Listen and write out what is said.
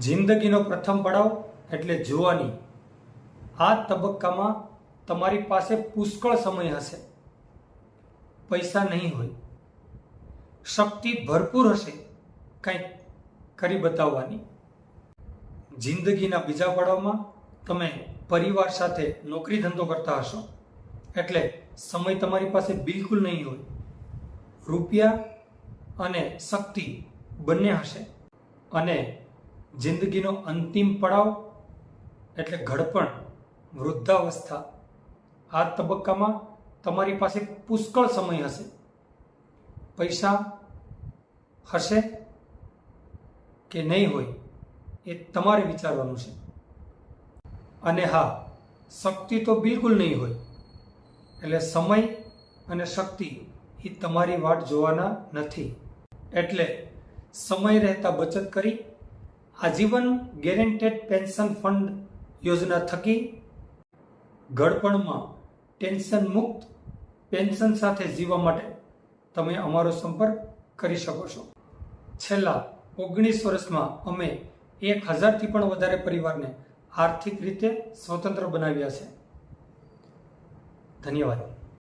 જિંદગીનો પ્રથમ પડાવ એટલે જુવાની. આ તબક્કામાં તમારી પાસે પુષ્કળ સમય હશે. પૈસા નહીં હોય. શક્તિ ભરપૂર હશે. કંઈક કરી બતાવવાની. જિંદગીના બીજા પડાવમાં તમે પરિવાર સાથે નોકરી ધંધો કરતા હશો. એટલે સમય તમારી પાસે બિલકુલ નહીં હોય. રૂપિયા અને શક્તિ બંને હશે. અને જિંદગીનો અંતિમ પડાવ એટલે ઘડપણ, વૃદ્ધાવસ્થા. આ તબક્કામાં તમારી પાસે પુષ્કળ સમય હશે. પૈસા હશે કે નહીં હોય એ તમારે વિચારવાનું છે. અને હા, શક્તિ તો બિલકુલ નહીં હોય. એટલે સમય અને શક્તિ એ તમારી વાટ જોવાના નથી. એટલે સમય રહેતા બચત કરી આજીવન ગેરેન્ટેડ પેન્શન ફંડ યોજના થકી ઘડપણમાં ટેન્શન મુક્ત પેન્શન સાથે જીવવા માટે તમે અમારો સંપર્ક કરી શકો છો. છેલ્લા ઓગણીસ વર્ષમાં અમે એક હજારથી પણ વધારે પરિવારને આર્થિક રીતે સ્વતંત્ર બનાવ્યા છે. ધન્યવાદ.